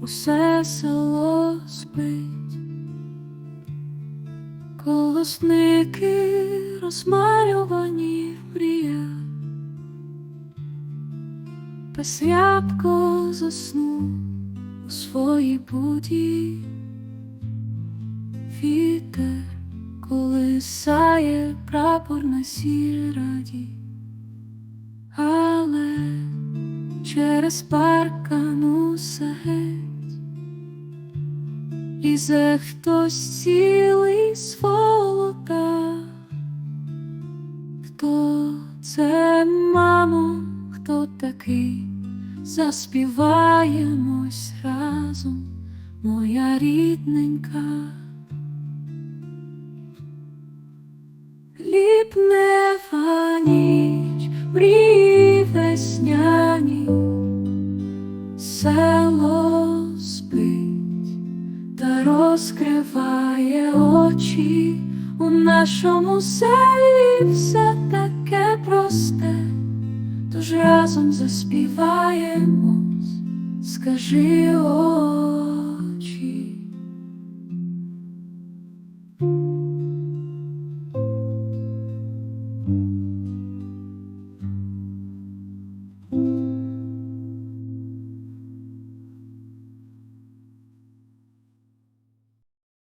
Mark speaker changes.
Speaker 1: усе село спить, колосники розмалювані в мріях, пес рябко заснув у своїй буді, вітер колисає прапор на сільраді, але через паркану геть лізе хтось цілий з волота. Хто це, мамо, хто такий? Заспіваємось разом, моя рідненька. Ліпнева ніч, розкриває очі. У нашому селі все таке просте, тож разом заспіваємось, скажи очі.